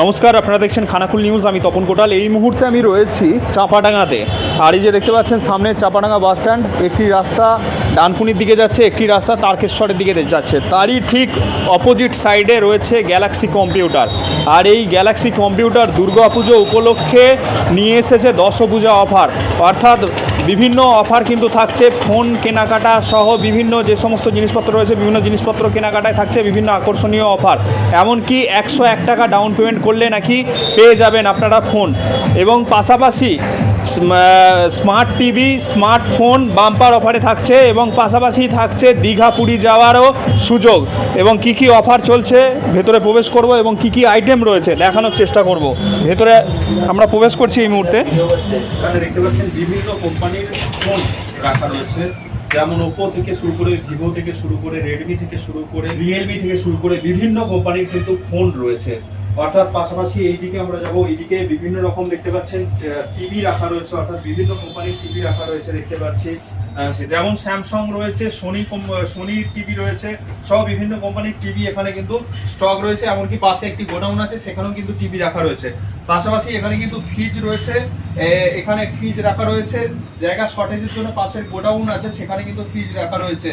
নমস্কার, আপনারা দেখছেন খানাকুল নিউজ, আমি তপন কোটাল। এই মুহূর্তে আমি রয়েছি চাপাডাঙ্গাতে। আর এই যে দেখতে পাচ্ছেন, সামনে চাপাডাঙ্গা বাস স্ট্যান্ড, একটি রাস্তা ডানকুনির দিকে যাচ্ছে, একটি রাস্তা তারকেশ্বরের দিকে যাচ্ছে। তারই ঠিক অপোজিট সাইডে রয়েছে গ্যালাক্সি কম্পিউটার। আর এই গ্যালাক্সি কম্পিউটার দুর্গাপুজো উপলক্ষে নিয়ে এসেছে দশভূজা অফার। অর্থাৎ বিভিন্ন অফার কিন্তু থাকছে, ফোন, কেনাকাটা সহ বিভিন্ন যে সমস্ত জিনিসপত্র রয়েছে, বিভিন্ন জিনিসপত্র কেনাকাটায় থাকছে, বিভিন্ন আকর্ষণীয় অফার। এমনকি একশো এক টাকা ডাউন পেমেন্ট করলে নাকি পেয়ে যাবেন আপনারা ফোন। এবং পাশাপাশি স্মার্ট টিভি স্মার্টফোন বাম্পার অফারে থাকছে এবং পাশাপাশি থাকছে দীঘা পুরী যাওয়ারও সুযোগ। এবং কি কি অফার চলছে, ভেতরে প্রবেশ করব এবং কি কি আইটেম রয়েছে দেখানোর চেষ্টা করব। ভেতরে আমরা প্রবেশ করছি এই মুহূর্তে। বিভিন্ন যেমন ওপো থেকে শুরু করে ভিভো থেকে শুরু করে রেডমি থেকে শুরু করে রিয়েলমি থেকে শুরু করে বিভিন্ন কোম্পানির কিন্তু ফোন রয়েছে। অর্থাৎ পাশাপাশি এইদিকে আমরা যাব। এইদিকে বিভিন্ন রকম দেখতে পাচ্ছেন টিভি রাখা রয়েছে, অর্থাৎ বিভিন্ন কোম্পানির টিভি রাখা রয়েছে দেখতে পাচ্ছি। যেমন স্যামসাং রয়েছে সোনি সোনির টিভি রয়েছে, সব বিভিন্ন কোম্পানির টিভি এখানে কিন্তু স্টক রয়েছে, এমনকি পাশে একটি গোডাউন আছে, সেখানেও কিন্তু টিভি রাখা রয়েছে। পাশাপাশি এখানে কিন্তু ফ্রিজ রয়েছে এখানে ফ্রিজ রাখা রয়েছে, জায়গা শর্টেজের জন্য পাশের গোডাউন আছে, সেখানে কিন্তু ফ্রিজ রাখা রয়েছে।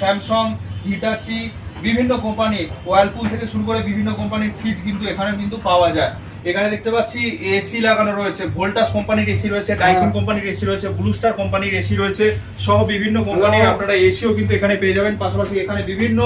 স্যামসাং হিটাচি বিভিন্ন কোম্পানি ওয়ালপুল থেকে শুরু করে বিভিন্ন কোম্পানির ফ্রিজ কিন্তু এখানে কিন্তু পাওয়া যায়। এখানে দেখতে পাচ্ছি এসি লাগানো রয়েছে ভোল্টাস কোম্পানির এসি রয়েছে ডাইকিন কোম্পানির এসি রয়েছে ব্লু স্টার কোম্পানির এসি রয়েছে সহ বিভিন্ন কোম্পানির আপনারা এসিও কিন্তু এখানে পেয়ে যাবেন পাশাপাশি এখানে বিভিন্ন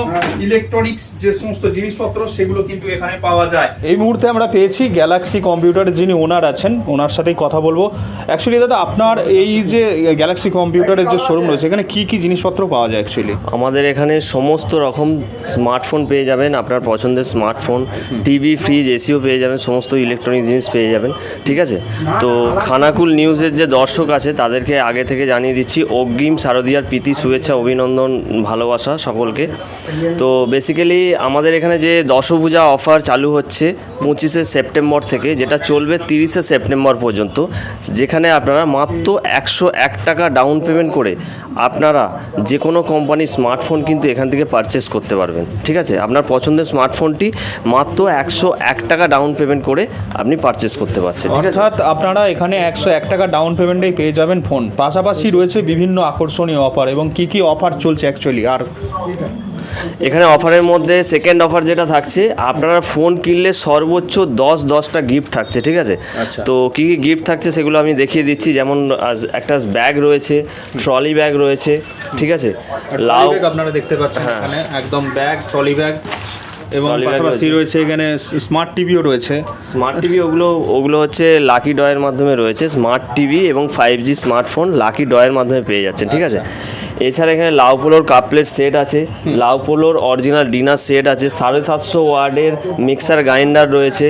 ইলেকট্রনিক্স যে সমস্ত জিনিসপত্র সেগুলো কিন্তু এখানে পাওয়া যায়। এই মুহূর্তে আমরা পেয়েছি গ্যালাক্সি কম্পিউটারের যিনি ওনার আছেন ওনার সাথেই কথা বলব। অ্যাকচুয়ালি দাদা আপনার এই যে গ্যালাক্সি কম্পিউটারের যে শোরুম রয়েছে এখানে কি কি জিনিসপত্র পাওয়া যায় অ্যাকচুয়ালি আমাদের এখানে সমস্ত রকম স্মার্টফোন পেয়ে যাবেন আপনার পছন্দের স্মার্টফোন টিভি ফ্রিজ এসিও পেয়ে যাবেন সমস্ত ইলেকট্রনিক জিনিস পেয়ে যাবেন, ঠিক আছে? তো খানাকুল নিউজের যে দর্শক আছে, তাদেরকে আগে থেকে জানিয়ে দিচ্ছি, অগ্রিম শারদীয়ার প্রীতি, শুভেচ্ছা, অভিনন্দন, ভালোবাসা সকলকে। তো বেসিক্যালি আমাদের এখানে যে দশভূজা অফার চালু হচ্ছে পঁচিশে সেপ্টেম্বর থেকে, যেটা চলবে তিরিশে সেপ্টেম্বর পর্যন্ত, যেখানে আপনারা মাত্র একশো এক টাকা ডাউন পেমেন্ট করে আপনারা যে কোনো কোম্পানির স্মার্টফোন কিন্তু এখান থেকে পারচেস করতে পারবেন, ঠিক আছে? আপনার পছন্দের স্মার্টফোনটি মাত্র একশো এক টাকা ডাউন পেমেন্ট করে আপনি পারচেস করতে পারছেন ঠিক আছে? অর্থাৎ আপনারা এখানে একশো এক টাকা ডাউন পেমেন্টেই পেয়ে যাবেন ফোন পাশাপাশি রয়েছে বিভিন্ন আকর্ষণীয় অফার এবং কি কি অফার চলছে অ্যাকচুয়ালি আর এখানে অফারের মধ্যে সেকেন্ড অফার যেটা থাকছে আপনারা ফোন কিনলে সর্বোচ্চ দশ দশটা গিফট থাকছে ঠিক আছে? আচ্ছা। তো কী কী গিফট থাকছে সেগুলো আমি দেখিয়ে দিচ্ছি। যেমন একটা ব্যাগ রয়েছে ট্রলি ব্যাগ রয়েছে ঠিক আছে? লাউ আপনারা দেখতে পাচ্ছেন হ্যাঁ। এখানে একদম ব্যাগ ট্রলি ব্যাগ এবং পাশাপাশি রয়েছে। এখানে স্মার্ট টিভিও রয়েছে। স্মার্ট টিভি ওগুলো ওগুলো হচ্ছে লাকি ডয়ের মাধ্যমে রয়েছে। স্মার্ট টিভি এবং ফাইভ জি স্মার্টফোন লাকি ডয়ের মাধ্যমে পেয়ে যাচ্ছেন ঠিক আছে? এছাড়া এখানে লাউ পোলোর কাপ প্লেট সেট আছে, লাউ পোলোর অরিজিনাল ডিনার সেট আছে, সাড়ে সাতশো ওয়ার্ডের মিক্সার গ্রাইন্ডার রয়েছে,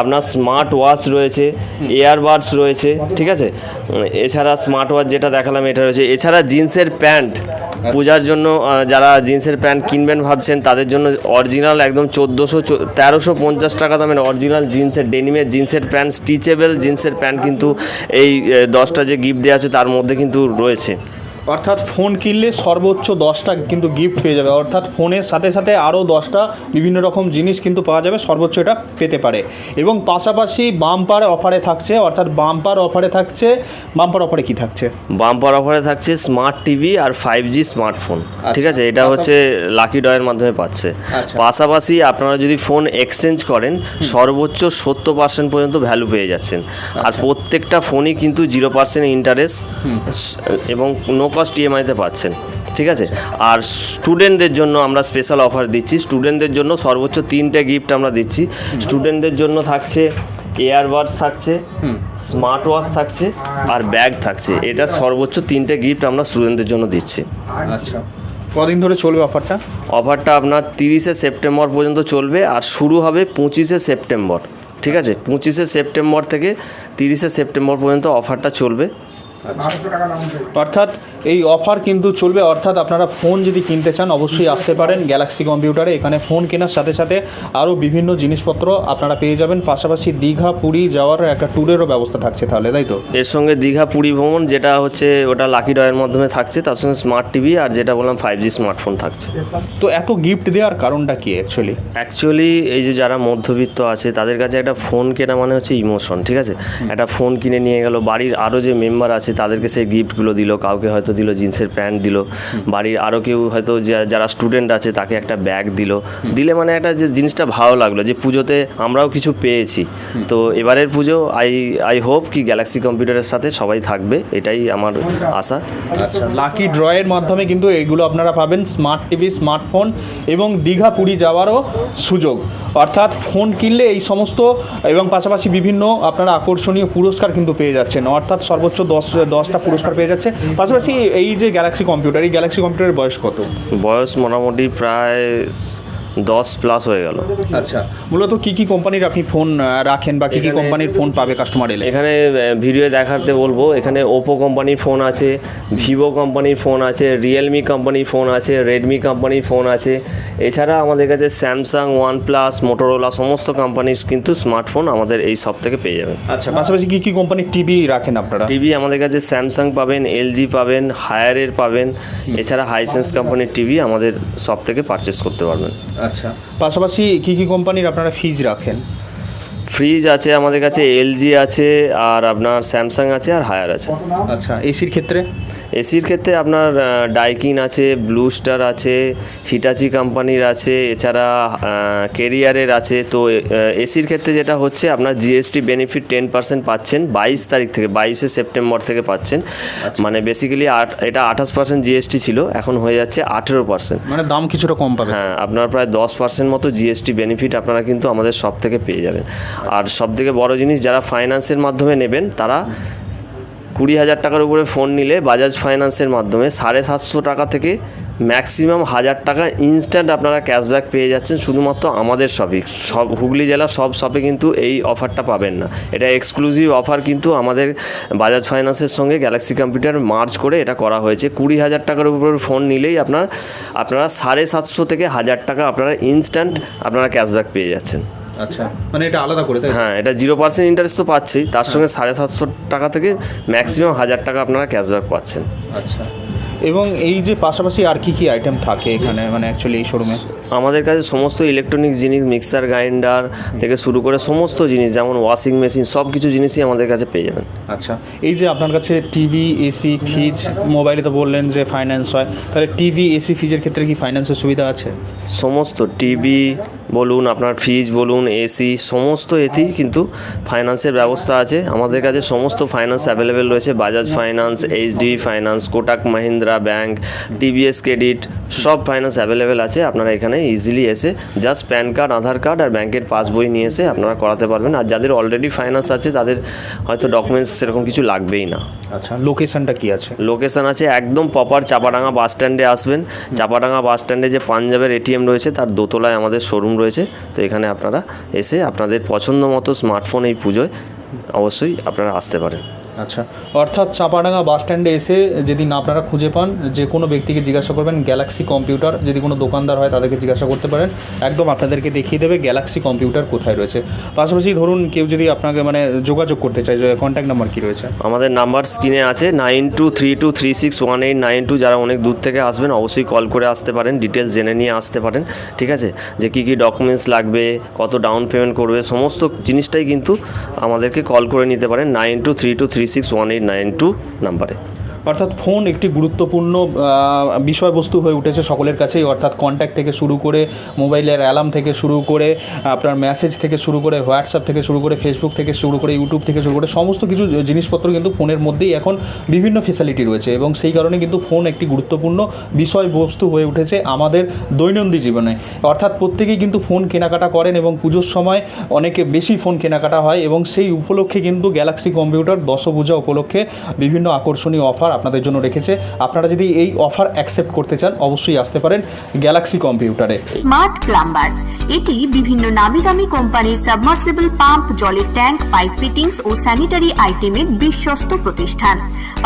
আপনার স্মার্ট ওয়াচ রয়েছে এয়ারবাডস রয়েছে, ঠিক আছে? এছাড়া স্মার্ট ওয়াচ যেটা দেখালাম এটা রয়েছে। এছাড়া জিন্সের প্যান্ট, পূজার জন্য যারা জিন্সের প্যান্ট কিনবেন ভাবছেন, তাদের জন্য অরিজিনাল একদম চোদ্দোশো তেরোশো পঞ্চাশ টাকা দামের অরিজিনাল জিন্সের ডেনিমের জিন্সের প্যান্ট স্টিচেবল জিন্সের প্যান্ট কিন্তু এই দশটা যে গিফট দেওয়া আছে, তার মধ্যে কিন্তু রয়েছে। অর্থাৎ ফোন কিনলে সর্বোচ্চ দশটা কিন্তু গিফট পেয়ে যাবে। অর্থাৎ ফোনের সাথে সাথে আরও দশটা বিভিন্ন রকম জিনিস কিন্তু পাওয়া যাবে সর্বোচ্চ এটা পেতে পারে। এবং পাশাপাশি বাম্পার অফারে থাকছে অর্থাৎ বাম্পার অফারে থাকছে। বাম্পার অফারে কি থাকছে? বাম্পার অফারে থাকছে স্মার্ট টিভি আর ফাইভ জি স্মার্টফোন ঠিক আছে? এটা হচ্ছে লাকি ডয়ের মাধ্যমে পাচ্ছে। আচ্ছা। পাশাপাশি আপনারা যদি ফোন এক্সচেঞ্জ করেন সর্বোচ্চ সত্তর পার্সেন্ট পর্যন্ত ভ্যালু পেয়ে যাচ্ছেন। আর প্রত্যেকটা ফোনই কিন্তু জিরো পার্সেন্ট ইন্টারেস্ট এবং নো কস্ট ইএমআইতে পাচ্ছেন ঠিক আছে? আর স্টুডেন্টদের জন্য আমরা স্পেশাল অফার দিচ্ছি। স্টুডেন্টদের জন্য সর্বোচ্চ তিনটে গিফট আমরা দিচ্ছি। স্টুডেন্টদের জন্য থাকছে এয়ারবাডস থাকছে স্মার্ট ওয়াচ থাকছে আর ব্যাগ থাকছে। এটা সর্বোচ্চ তিনটে গিফট আমরা স্টুডেন্টদের জন্য দিচ্ছি। আচ্ছা। কদিন ধরে চলবে অফারটা অফারটা আপনার তিরিশে সেপ্টেম্বর পর্যন্ত চলবে আর শুরু হবে পঁচিশে সেপ্টেম্বর ঠিক আছে? পঁচিশে সেপ্টেম্বর থেকে তিরিশে সেপ্টেম্বর পর্যন্ত অফারটা চলবে। অর্থাৎ এই অফার কিন্তু চলবে। অর্থাৎ আপনারা ফোন যদি কিনতে চান অবশ্যই আসতে পারেন গ্যালাক্সি কম্পিউটারে এখানে ফোন কেনার সাথে সাথে আরও বিভিন্ন জিনিসপত্র আপনারা পেয়ে যাবেন। পাশাপাশি দীঘা পুরী যাওয়ার একটা ট্যুরেরও ব্যবস্থা থাকছে তাহলে তাই তো? এর সঙ্গে দীঘা পুরী ভ্রমণ যেটা হচ্ছে ওটা লাকি ডয়ের মাধ্যমে থাকছে তার সঙ্গে স্মার্ট টিভি আর যেটা বললাম ফাইভ জি স্মার্টফোন থাকছে। তো এত গিফট দেওয়ার কারণটা কি অ্যাকচুয়ালি অ্যাকচুয়ালি এই যে যারা মধ্যবিত্ত আছে তাদের কাছে একটা ফোন কেনা মানে হচ্ছে ইমোশন ঠিক আছে? একটা ফোন কিনে নিয়ে গেল বাড়ির আরও যে মেম্বার আছে তাদেরকে সেই গিফটগুলো দিল, কাউকে হয়তো দিল, জিন্সের প্যান্ট দিল। বাড়ির আরও কেউ হয়তো যারা স্টুডেন্ট আছে তাকে একটা ব্যাগ দিল। দিলে মানে একটা যে জিনিসটা ভালো লাগল যে পুজোতে আমরাও কিছু পেয়েছি। তো এবারের পুজো আই আই হোপ কি গ্যালাক্সি কম্পিউটারের সাথে সবাই থাকবে, এটাই আমার আশা। আচ্ছা লাকি ড্রয়ের মাধ্যমে কিন্তু এইগুলো আপনারা পাবেন স্মার্ট টিভি স্মার্টফোন এবং দীঘা পুরী যাওয়ারও সুযোগ। অর্থাৎ ফোন কিনলে এই সমস্ত এবং পাশাপাশি বিভিন্ন আপনারা আকর্ষণীয় পুরস্কার কিন্তু পেয়ে যাচ্ছেন। অর্থাৎ সর্বোচ্চ দশ দশটা পুরস্কার পেয়ে যাচ্ছে। পাশাপাশি এই যে গ্যালাক্সি কম্পিউটার এই গ্যালাক্সি কম্পিউটারের বয়স কত? বয়স মোটামুটি প্রায় দশ প্লাস হয়ে গেল। আচ্ছা মূলত কি কি কোম্পানির আপনি ফোন রাখেন বা কি কি কোম্পানির ফোন পাবে কাস্টমার এলে? এখানে ভিডিও দেখাতে বলব এখানে ওপো কোম্পানির ফোন আছে ভিভো কোম্পানির ফোন আছে রিয়েলমি কোম্পানির ফোন আছে রেডমি কোম্পানির ফোন আছে। এছাড়া আমাদের কাছে স্যামসাং ওয়ান প্লাস মোটোরোলা সমস্ত কোম্পানির কিন্তু স্মার্টফোন আমাদের এই সব থেকে পেয়ে যাবেন। আচ্ছা পাশাপাশি কি কি কোম্পানির টিভি রাখেন আপনারা? টিভি আমাদের কাছে স্যামসাং পাবেন এলজি পাবেন হায়ারের পাবেন এছাড়া হাইসেন্স কোম্পানির টিভি আমাদের সব থেকে পারচেস করতে পারবেন। আচ্ছা পাশাপাশি কী কী কোম্পানির আপনারা ফ্রিজ রাখেন? ফ্রিজ আছে আমাদের কাছে এলজি আছে আর আপনার স্যামসাং আছে আর হায়ার আছে। আচ্ছা এসির ক্ষেত্রে? এসির ক্ষেত্রে আপনার ডাইকিন আছে ব্লু স্টার আছে হিটাচি কোম্পানির আছে এছাড়া কেরিয়ারের আছে। তো এসির ক্ষেত্রে যেটা হচ্ছে আপনার জিএসটি বেনিফিট টেন পার্সেন্ট পাচ্ছেন বাইশ তারিখ থেকে বাইশে সেপ্টেম্বর থেকে পাচ্ছেন। মানে বেসিক্যালি আট এটা আঠাশ পার্সেন্ট জিএসটি ছিল এখন হয়ে যাচ্ছে আঠেরো পার্সেন্ট মানে দাম কিছুটা কম পাবে। হ্যাঁ আপনার প্রায় দশ পার্সেন্ট মতো জিএসটি বেনিফিট আপনারা কিন্তু আমাদের সব থেকে পেয়ে যাবেন। আর সব থেকে বড় জিনিস যারা ফাইন্যান্সের মাধ্যমে নেবেন তারা কুড়ি হাজার টাকার উপরে ফোন নিলে বাজাজ ফাইন্যান্সের মাধ্যমে সাড়ে সাতশো টাকা থেকে ম্যাক্সিমাম হাজার টাকা ইনস্ট্যান্ট আপনারা ক্যাশব্যাক পেয়ে যাচ্ছেন। শুধুমাত্র আমাদের শপে সব হুগলি জেলার সব শপে কিন্তু এই অফারটা পাবেন না। এটা এক্সক্লুসিভ অফার কিন্তু আমাদের বাজাজ ফাইন্যান্সের সঙ্গে গ্যালাক্সি কম্পিউটার মার্চ করে এটা করা হয়েছে। কুড়ি হাজার টাকার উপরে ফোন নিলেই আপনার, আপনারা সাড়ে সাতশো থেকে হাজার টাকা আপনারা ইনস্ট্যান্ট আপনারা ক্যাশব্যাক পেয়ে যাচ্ছেন। আচ্ছা। মানে এটা আলাদা করে তাই হ্যাঁ এটা জিরো পার্সেন্ট ইন্টারেস্ট তো পাচ্ছেই তার সঙ্গে সাড়ে সাতশো টাকা থেকে ম্যাক্সিমাম হাজার টাকা আপনারা ক্যাশব্যাক পাচ্ছেন। আচ্ছা। এবং এই যে পাশাপাশি আর কি কি আইটেম থাকে এখানে মানে অ্যাকচুয়ালি এই শোরুমে আমাদের কাছে সমস্ত ইলেকট্রনিক জিনিস মিক্সার গ্রাইন্ডার থেকে শুরু করে সমস্ত জিনিস যেমন ওয়াশিং মেশিন সব কিছু জিনিসই আমাদের কাছে পেয়ে যাবেন। আচ্ছা। এই যে আপনার কাছে টিভি এসি ফ্রিজ মোবাইলে তো বললেন যে ফাইন্যান্স হয় তাহলে টিভি এসি ফ্রিজের ক্ষেত্রে কি ফাইন্যান্সের সুবিধা আছে? সমস্ত টিভি বলুন আপনার ফ্রিজ বলুন এসি সমস্ত এতেই কিন্তু ফাইন্যান্সের ব্যবস্থা আছে। আমাদের কাছে সমস্ত ফাইন্যান্স অ্যাভেলেবেল রয়েছে। Bajaj finance HD finance Kotak Mahindra bank TVS credit সব ফাইন্যান্স অ্যাভেলেবেল আছে। আপনারা এখানে ইজিলি এসে just PAN card Aadhaar card আর ব্যাংকের পাসবই নিয়ে এসে আপনারা করাতে পারবেন। আর যাদের অলরেডি ফাইন্যান্স আছে তাদের হয়তো ডকুমেন্টস সেরকম কিছু লাগবেই না। আচ্ছা লোকেশনটা কি আছে? লোকেশন আছে একদম প্রপার চাপাডাঙ্গা বাস স্ট্যান্ডে আসবেন। চাপাডাঙ্গা বাস স্ট্যান্ডে যে পাঞ্জাবের এটিএম রয়েছে তার দোতলায় আমাদের শোরুম রয়েছে, তো এখানে আপনারা এসে আপনাদের পছন্দ মতো স্মার্টফোন এই পুজোয় অবশ্যই আপনারা আসতে পারেন। আচ্ছা। অর্থাৎ চাপাডাঙ্গা বাস স্ট্যান্ডে এসে যদি না আপনারা খুঁজে পান, যে কোনো ব্যক্তিকে জিজ্ঞাসা করবেন গ্যালাক্সি কম্পিউটার যদি কোনো দোকানদার হয় তাদেরকে জিজ্ঞাসা করতে পারেন। একদম আপনাদেরকে দেখিয়ে দেবে গ্যালাক্সি কম্পিউটার কোথায় রয়েছে। পাশাপাশি ধরুন কেউ যদি আপনাকে মানে যোগাযোগ করতে চায়, যে কন্ট্যাক্ট নাম্বার কী রয়েছে? আমাদের নাম্বার স্ক্রিনে আছে nine two three two three six one eight, nine two যারা অনেক দূর থেকে আসবেন, অবশ্যই কল করে আসতে পারেন ডিটেলস জেনে নিয়ে আসতে পারেন, ঠিক আছে? যে কী কী ডকুমেন্টস লাগবে, কত ডাউন পেমেন্ট করবে, সমস্ত জিনিসটাই কিন্তু আমাদেরকে কল করে নিতে পারেন, nine two three two three six one eight nine two নাম্বারে অর্থাৎ ফোন একটি গুরুত্বপূর্ণ বিষয়বস্তু হয়ে উঠেছে সকলের কাছেই। অর্থাৎ কন্ট্যাক্ট থেকে শুরু করে মোবাইলের অ্যালার্ম থেকে শুরু করে, আপনার মেসেজ থেকে শুরু করে হোয়াটসঅ্যাপ থেকে শুরু করে ফেসবুক থেকে শুরু করে ইউটিউব থেকে শুরু করে, সমস্ত কিছু জিনিসপত্র কিন্তু ফোনের মধ্যেই এখন বিভিন্ন ফেসিলিটি রয়েছে এবং সেই কারণে কিন্তু ফোন একটি গুরুত্বপূর্ণ বিষয়বস্তু হয়ে উঠেছে আমাদের দৈনন্দিন জীবনে। অর্থাৎ প্রত্যেকেই কিন্তু ফোন কেনাকাটা করেন এবং পুজোর সময় অনেকে বেশি ফোন কেনাকাটা হয় এবং সেই উপলক্ষে কিন্তু গ্যালাক্সি কম্পিউটার দশভূজা উপলক্ষে বিভিন্ন আকর্ষণীয় অফার অফার আপনাদের জন্য রেখেছে। আপনারা যদি এই অফার অ্যাকসেপ্ট করতে চান, অবশ্যই আসতে পারেন গ্যালাক্সি কম্পিউটারে স্মার্ট প্লাম্বার এটি বিভিন্ন নামি দামি কোম্পানির সাবমার্সিবল পাম্প জলের ট্যাঙ্ক পাইপ ফিটিংস ও স্যানিটারি আইটেমের বিশ্বস্ত প্রতিষ্ঠান।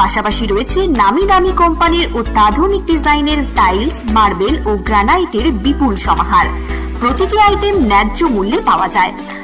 পাশাপাশি রয়েছে নামি দামি কোম্পানির অত্যাধুনিক ডিজাইনের টাইলস মার্বেল ও গ্রানাইটের বিপুল সমাহার। প্রতিটি আইটেম ন্যায্য মূল্যে পাওয়া যায়।